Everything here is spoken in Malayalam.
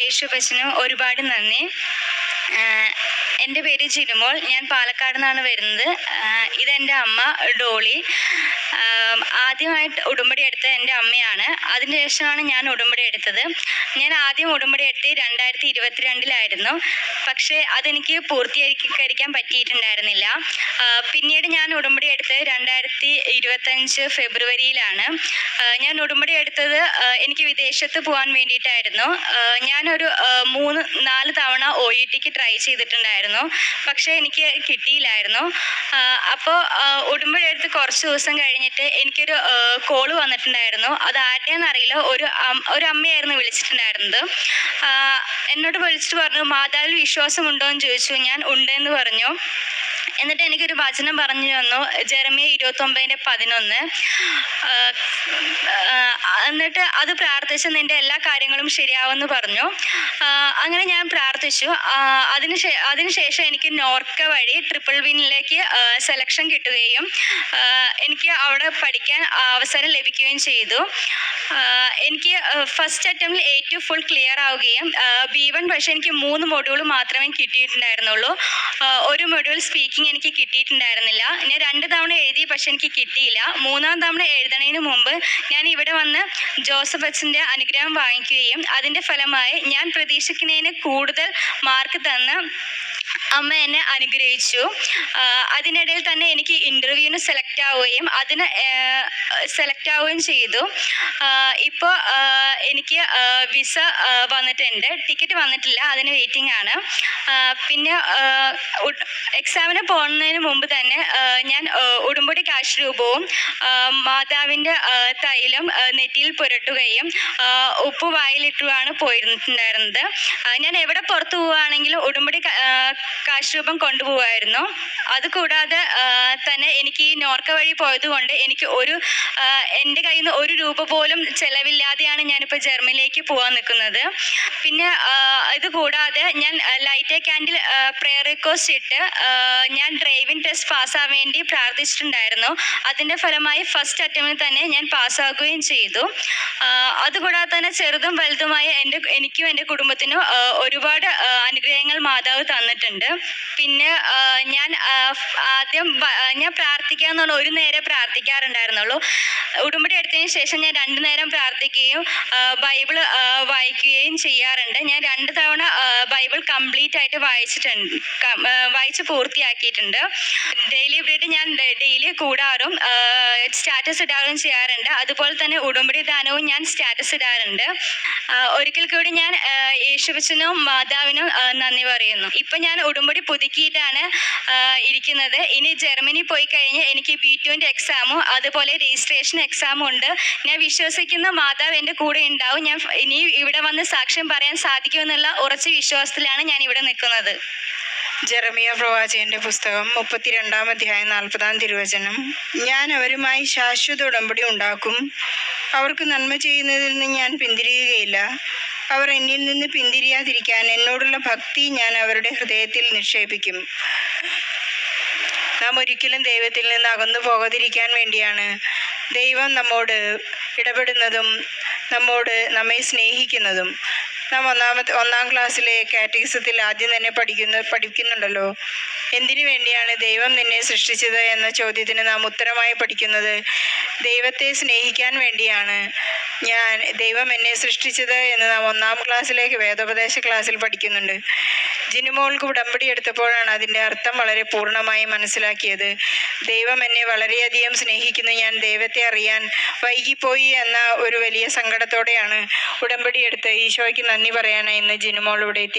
യേശുപ്പച്ചനും ഒരുപാട് നന്ദി. എന്റെ പേര് ജിനുമോൾ. ഞാൻ പാലക്കാട് നിന്നാണ് വരുന്നത്. ഇതെന്റെ അമ്മ ഡോളി. ആദ്യമായിട്ട് ഉടുമ്പടി എടുത്തത് എന്റെ അമ്മയാണ്. അതിനുശേഷമാണ് ഞാൻ ഉടുമ്പടി എടുത്തത്. ഞാൻ ആദ്യം ഉടുമ്പടി എടുത്ത് രണ്ടായിരത്തി ഇരുപത്തിരണ്ടിലായിരുന്നു പക്ഷേ അതെനിക്ക് പൂർത്തീകരിക്കാൻ പറ്റിയിട്ടുണ്ടായിരുന്നില്ല. പിന്നീട് ഞാൻ ഉടുമ്പടി എടുത്തത് രണ്ടായിരത്തി ഇരുപത്തഞ്ച് ഫെബ്രുവരിയിലാണ് ഞാൻ ഉടുമ്പടി എടുത്തത് എനിക്ക് വിദേശത്ത് പോകാൻ വേണ്ടിയിട്ടായിരുന്നു. ഞാനൊരു മൂന്ന് നാല് തവണ ഒ ഇ ടിക്ക് ട്രൈ ചെയ്തിട്ടുണ്ടായിരുന്നു. പക്ഷേ എനിക്ക് കിട്ടിയില്ലായിരുന്നു. അപ്പോൾ ഉടുമ്പഴെടുത്ത് കുറച്ച് ദിവസം കഴിഞ്ഞിട്ട് എനിക്കൊരു കോൾ വന്നിട്ടുണ്ടായിരുന്നു. അത് ആരുടെയെന്ന് അറിയില്ല. ഒരു ഒരു അമ്മയായിരുന്നു വിളിച്ചിട്ടുണ്ടായിരുന്നത്. എന്നോട് വിളിച്ചിട്ട് പറഞ്ഞു മാതാവിൽ വിശ്വാസമുണ്ടോ? എന്ന് ചോദിച്ചു. ഞാൻ ഉണ്ടെന്ന് പറഞ്ഞു. എന്നിട്ട് എനിക്കൊരു വചനം പറഞ്ഞു തന്നു. ജെറമിയ ഇരുപത്തൊമ്പതിന്റെ പതിനൊന്ന്. എന്നിട്ട് അത് പ്രാർത്ഥിച്ച് നിന്റെ എല്ലാ കാര്യങ്ങളും ശരിയാവുമെന്ന് പറഞ്ഞു. അങ്ങനെ ഞാൻ പ്രാർത്ഥിച്ചു. അതിന് അതിനുശേഷം എനിക്ക് നോർക്ക വഴി ട്രിപ്പിൾ വിനിലേക്ക് സെലക്ഷൻ കിട്ടുകയും എനിക്ക് അവിടെ പഠിക്കാൻ അവസരം ലഭിക്കുകയും ചെയ്തു. എനിക്ക് ഫസ്റ്റ് അറ്റംപ്റ്റിൽ ഏറ്റവും ഫുൾ ക്ലിയർ ആവുകയും ബി വൺ പക്ഷേ എനിക്ക് മൂന്ന് മൊഡ്യൂൾ മാത്രമേ കിട്ടിയിട്ടുണ്ടായിരുന്നുള്ളൂ. ഒരു മൊഡ്യൂൾ സ്പീക്കിംഗ് എനിക്ക് കിട്ടിയിട്ടുണ്ടായിരുന്നില്ല. ഞാൻ രണ്ട് തവണ എഴുതി പക്ഷെ എനിക്ക് കിട്ടിയില്ല. മൂന്നാം തവണ എഴുതണതിന് മുമ്പ് ഞാൻ ഇവിടെ വന്ന് ജോസഫ് അച്ഛന്റെ അനുഗ്രഹം വാങ്ങിക്കുകയും അതിന്റെ ഫലമായി ഞാൻ പ്രതീക്ഷിക്കുന്നതിന് കൂടുതൽ മാർക്ക് തന്ന് അമ്മ എന്നെ അനുഗ്രഹിച്ചു. അതിനിടയിൽ തന്നെ എനിക്ക് ഇന്റർവ്യൂവിന് സെലക്ട് ആവുകയും അതിന് സെലക്ട് ആവുകയും ചെയ്തു. ഇപ്പോൾ എനിക്ക് വിസ വന്നിട്ടുണ്ട്. ടിക്കറ്റ് വന്നിട്ടില്ല അതിന് വെയിറ്റിംഗ് ആണ്. പിന്നെ എക്സാമിന് പോകുന്നതിന് മുമ്പ് തന്നെ ഞാൻ ഉടുമ്പടി കാശ് രൂപവും മാതാവിന്റെ തൈലം നെറ്റിയിൽ പുരട്ടുകയും ഉപ്പ് വായിലിട്ടുമാണ് പോയിട്ടുണ്ടായിരുന്നത് ഞാൻ എവിടെ പുറത്തു പോവുകയാണെങ്കിലും ഉടുമ്പടി കാശ് രൂപം കൊണ്ടുപോകുമായിരുന്നു അതുകൂടാതെ തന്നെ എനിക്ക് ഈ നോർക്ക വഴി പോയതുകൊണ്ട് എനിക്ക് ഒരു എന്റെ കയ്യിൽ നിന്ന് ഒരു രൂപ പോലും ചെലവില്ലാതെയാണ് ഞാനിപ്പോൾ ജർമ്മനിയിലേക്ക് പോകാൻ നിൽക്കുന്നത്. പിന്നെ ഇത് കൂടാതെ ഞാൻ ലൈറ്റ് ക്യാൻഡിൽ പ്രെയർ റിക്വസ്റ്റ് ഇട്ട് ഞാൻ ഡ്രൈവിംഗ് ടെസ്റ്റ് പാസ്സാൻ വേണ്ടി പ്രാർത്ഥിച്ചിട്ടുണ്ടായിരുന്നു. അതിന്റെ ഫലമായി ഫസ്റ്റ് അറ്റംപ്റ്റിൽ തന്നെ ഞാൻ പാസ്സാകുകയും ചെയ്തു. അതുകൂടാതെ തന്നെ ചെറുതും വലുതുമായ എന്റെ എനിക്കും എന്റെ കുടുംബത്തിനും ഒരുപാട് അനുഗ്രഹങ്ങൾ മാതാവ് തന്നിട്ടുണ്ട്. പിന്നെ ഞാൻ ആദ്യം ഞാൻ പ്രാർത്ഥിക്കുക എന്നുള്ള ഒരു നേരെ പ്രാർത്ഥിക്കാറുണ്ടായിരുന്നുള്ളൂ. ഉടുമ്പടി എടുത്തതിന് ശേഷം ഞാൻ രണ്ടു നേരം പ്രാർത്ഥിക്കുകയും ബൈബിൾ വായിക്കുകയും ചെയ്യാറുണ്ട്. ഞാൻ രണ്ട് തവണ ബൈബിൾ കംപ്ലീറ്റ് ആയിട്ട് വായിച്ചിട്ടുണ്ട് വായിച്ച് പൂർത്തിയാക്കിയിട്ടുണ്ട്. ഡെയിലി ബ്രീഡ് ഞാൻ ഡെയിലി കൂടാറും സ്റ്റാറ്റസ് ഇടാറും ചെയ്യാറുണ്ട്. അതുപോലെ തന്നെ ഉടുമ്പടി ദാനവും ഞാൻ സ്റ്റാറ്റസ് ഇടാറുണ്ട്. ഒരിക്കൽ കൂടി ഞാൻ യേശുവച്ചനും മാതാവിനും നന്ദി പറയുന്നു. ഇപ്പം ഞാൻ ഉടുമ്പടി പുതുക്കിയിട്ടാണ് ഇരിക്കുന്നത്. ഇനി ജർമ്മനി പോയി കഴിഞ്ഞ് എനിക്ക് ബി ടുവിന്റെ എക്സാമും അതുപോലെ രജിസ്ട്രേഷൻ എക്സാമും ഉണ്ട്. ഞാൻ വിശ്വസിക്കുന്ന മാതാവ് എന്റെ കൂടെ ഉണ്ടാവും. ഞാൻ ഇനി ഇവിടെ വന്ന് സാക്ഷ്യം പറയാൻ സാധിക്കുമെന്നുള്ള ഉറച്ച വിശ്വാസത്തിലാണ് ഞാൻ ഇവിടെ നിൽക്കുന്നത്. ജെറമിയ പ്രവാചകന്റെ പുസ്തകം മുപ്പത്തിരണ്ടാം അധ്യായം നാൽപ്പതാം തിരുവചനം. ഞാൻ അവരുമായി ശാശ്വത ഉടമ്പടി ഉണ്ടാക്കും. അവർക്ക് നന്മ ചെയ്യുന്നതിൽ നിന്ന് ഞാൻ പിന്തിരിയുകയില്ല. അവർ എന്നിൽ നിന്ന് പിന്തിരിയാതിരിക്കാൻ എന്നോടുള്ള ഭക്തി ഞാൻ അവരുടെ ഹൃദയത്തിൽ നിക്ഷേപിക്കും. നാം ഒരിക്കലും ദൈവത്തിൽ നിന്ന് അകന്നു പോകാതിരിക്കാൻ വേണ്ടിയാണ്. ദൈവം നമ്മോട് ഇടപെടുന്നതും നമ്മോട് നമ്മെ സ്നേഹിക്കുന്നതും. നാം ഒന്നാമത്തെ ഒന്നാം ക്ലാസ്സിലെ കാറ്റഗിസത്തിൽ ആദ്യം തന്നെ പഠിക്കുന്ന പഠിക്കുന്നുണ്ടല്ലോ. എന്തിനു വേണ്ടിയാണ് ദൈവം നിന്നെ സൃഷ്ടിച്ചത് എന്ന ചോദ്യത്തിന് നാം ഉത്തരമായി പഠിക്കുന്നത്? ദൈവത്തെ സ്നേഹിക്കാൻ വേണ്ടിയാണ്. ഞാൻ ദൈവം എന്നെ സൃഷ്ടിച്ചത് എന്ന് നാം ഒന്നാം ക്ലാസ്സിലേക്ക് വേദോപദേശ ക്ലാസ്സിൽ പഠിക്കുന്നുണ്ട്. ജിനുമോൾക്ക് ഉടമ്പടി എടുത്തപ്പോഴാണ് അതിന്റെ അർത്ഥം വളരെ പൂർണമായി മനസ്സിലാക്കിയത്. ദൈവം എന്നെ വളരെയധികം സ്നേഹിക്കുന്നു. ഞാൻ ദൈവത്തെ അറിയാൻ വൈകിപ്പോയി എന്ന ഒരു വലിയ സങ്കടത്തോടെയാണ് ഉടമ്പടി എടുത്ത് ഈശോയ്ക്ക് നന്ദി പറയാനായി ഇന്ന് ജിനുമോൾ ഇവിടെ എത്തി.